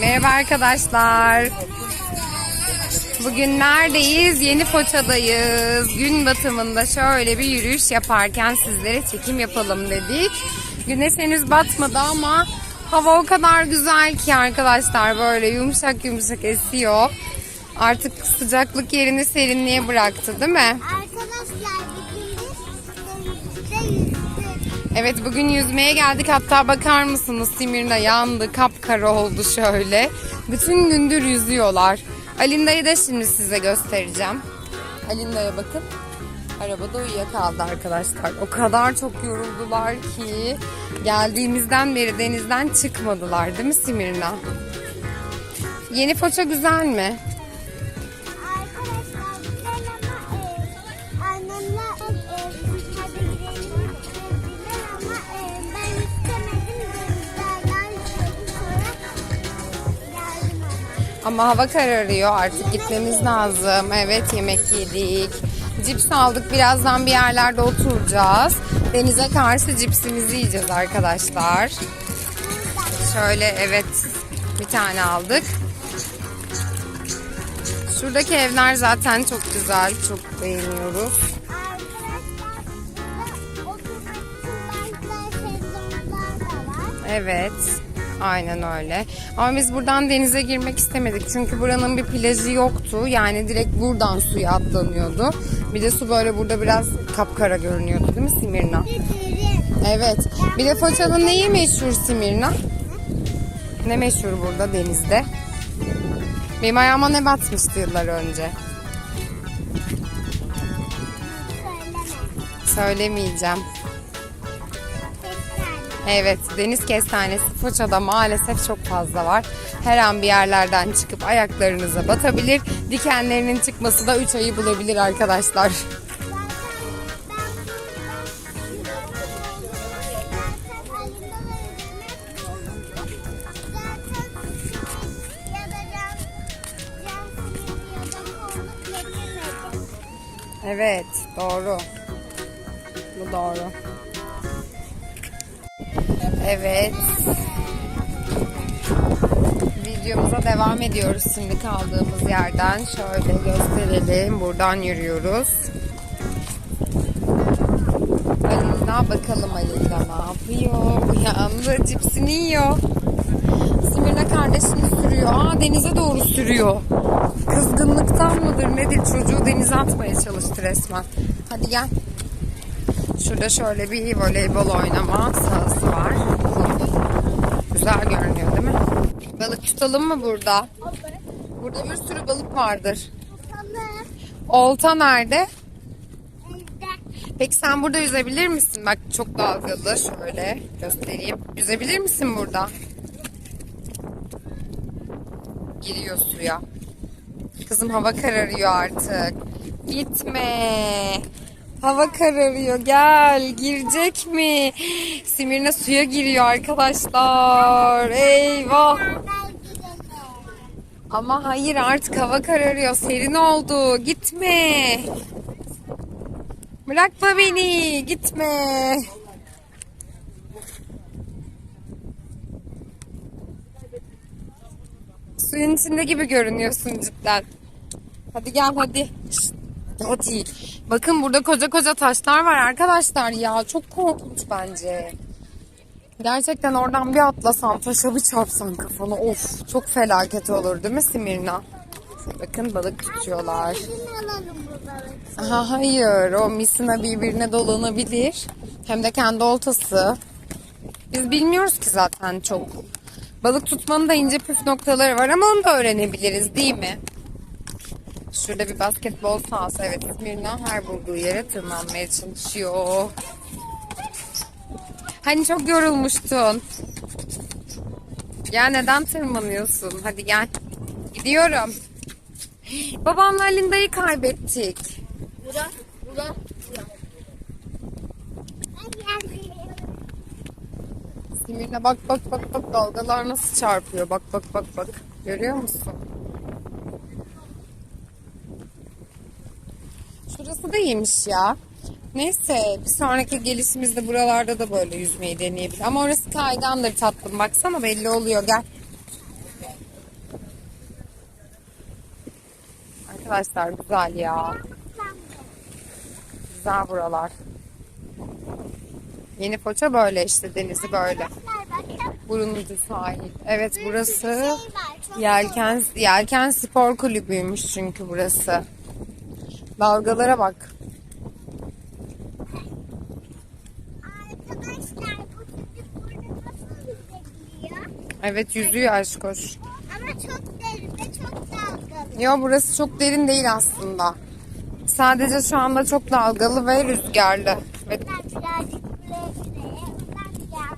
Merhaba arkadaşlar. Bugün neredeyiz? Yeni Foça'dayız. Gün batımında şöyle bir yürüyüş yaparken sizlere çekim yapalım dedik. Güneş henüz batmadı ama hava o kadar güzel ki arkadaşlar böyle yumuşak yumuşak esiyor. Artık sıcaklık yerini serinliğe bıraktı değil mi? Arkadaşlar Evet bugün yüzmeye geldik hatta bakar mısınız Simirna yandı kapkara oldu şöyle. Bütün gündür yüzüyorlar. Alinda'yı da şimdi size göstereceğim. Alinda'ya bakın. Arabada uyuyakaldı arkadaşlar. O kadar çok yoruldular ki geldiğimizden beri denizden çıkmadılar değil mi Simirna? Yeni Foça güzel mi? Ama. Hava kararıyor artık gitmemiz lazım. Evet yemek yedik. Cips aldık birazdan bir yerlerde oturacağız. Denize karşı cipsimizi yiyeceğiz arkadaşlar. Şöyle evet bir tane aldık. Şuradaki evler zaten çok güzel. Çok beğeniyoruz. Evet. Aynen öyle. Ama biz buradan denize girmek istemedik. Çünkü buranın bir plajı yoktu. Yani direkt buradan suya atlanıyordu. Bir de su böyle burada biraz kapkara görünüyordu değil mi Simirna? Evet. Bir de Foça'nın neyi meşhur Simirna? Ne meşhur burada denizde? Benim ayağıma ne batmıştı yıllar önce? Söyleme. Söylemeyeceğim. Evet, deniz kestanesi Foça'da maalesef çok fazla var. Her an bir yerlerden çıkıp ayaklarınıza batabilir. Dikenlerinin çıkması da 3 ayı bulabilir arkadaşlar. Evet, doğru. Bu doğru. Evet. Videomuza devam ediyoruz şimdi kaldığımız yerden. Şöyle gösterelim. Buradan yürüyoruz. Alinda bakalım Alinda ne yapıyor? Uyandı cipsini yiyor. Simirna kardeşini sürüyor. Aa denize doğru sürüyor. Kızgınlıktan mıdır nedir çocuğu denize atmaya çalıştı resmen. Hadi gel. Şurada şöyle bir voleybol oynama sahası var. Güzel görünüyor değil mi? Balık tutalım mı burada? Burada bir sürü balık vardır. Olta nerede? Peki sen burada yüzebilir misin? Bak çok dalgalı. Şöyle göstereyim. Yüzebilir misin burada? Giriyor suya. Kızım hava kararıyor artık. Gitme. Hava kararıyor. Gel. Girecek mi? Simirna suya giriyor arkadaşlar. Eyvah. Ama hayır artık hava kararıyor. Serin oldu. Gitme. Bırakma beni. Gitme. Suyun içinde gibi görünüyorsun cidden. Hadi gel hadi. Şşt, Hadi. Bakın burada koca koca taşlar var arkadaşlar ya. Çok korkunç bence. Gerçekten oradan bir atlasan taşa bir çarpsan kafana of çok felaket olur değil mi Simirna? Bakın balık tutuyorlar. Aha, hayır o misina birbirine dolanabilir. Hem de kendi oltası. Biz bilmiyoruz ki zaten çok. Balık tutmanın da ince püf noktaları var ama onu da öğrenebiliriz değil mi? Şurada bir basketbol sahası. Evet İzmir'den her bulduğu yere tırmanmaya çalışıyor. Hani çok yorulmuştun. Ya neden tırmanıyorsun? Hadi gel. Gidiyorum. Babamla Linda'yı kaybettik. Bura, bura, Simir'le bak bak bak bak dalgalar nasıl çarpıyor. Bak bak bak bak. Görüyor musun? tatlı da yemiş ya. Neyse bir sonraki gelişimizde buralarda da böyle yüzmeyi deneyebilir. Ama orası kaygandır tatlım. Baksana belli oluyor gel. Arkadaşlar güzel ya. Güzel buralar. Yeni Foça böyle işte denizi böyle. Burun sahil. Evet burası Yelken Yelken Spor Kulübüymüş çünkü burası. Dalgalara bak. Arkadaşlar bu çocuk burada nasıl yüzebiliyor? Evet yüzüyor aşkoş. Ama çok derin ve çok dalgalı. Yo burası çok derin değil aslında. Sadece şu anda çok dalgalı ve rüzgarlı. Ve Ben birazcık buraya gireyim. Bak ya.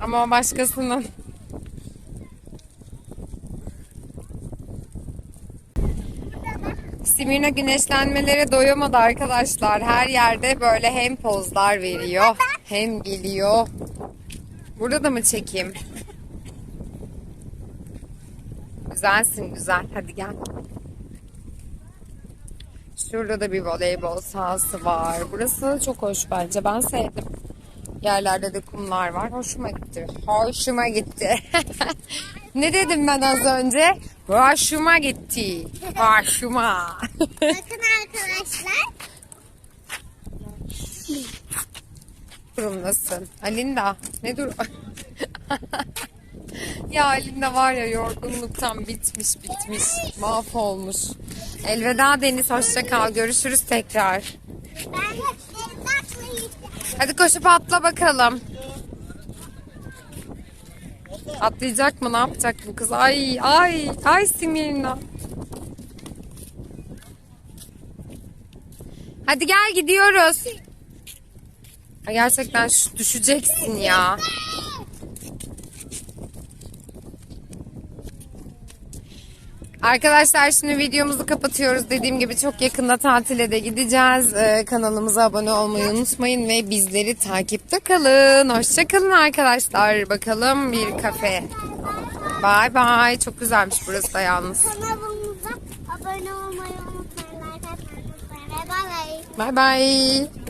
ama başkasının. Simirna güneşlenmelere doyamadı arkadaşlar. Her yerde böyle hem pozlar veriyor hem geliyor. Burada da mı çekeyim? Güzelsin güzel. Hadi gel. Şurada da bir voleybol sahası var. Burası çok hoş bence. Ben sevdim. Yerlerde de kumlar var. Hoşuma gitti. Hoşuma gitti. ne dedim ben az önce? Hoşuma gitti. Hoşuma. Bakın arkadaşlar. Durumdasın. Alinda ne dur? ya Alinda var ya yorgunluktan bitmiş bitmiş. Mahvolmuş. Elveda Deniz hoşça kal. Görüşürüz tekrar. Hadi koşup atla bakalım. Atlayacak mı? Ne yapacak bu kız? Ay ay ay Simirna. Hadi gel gidiyoruz. Gerçekten düşeceksin ya. Arkadaşlar şimdi videomuzu kapatıyoruz. Dediğim gibi çok yakında tatile de gideceğiz. Ee, kanalımıza abone olmayı unutmayın ve bizleri takipte kalın. Hoşçakalın arkadaşlar. Bakalım bir kafe. Bay bay. Çok güzelmiş burası da yalnız. Kanalımıza abone olmayı unutmayın. Ve bay bay. Bay bay.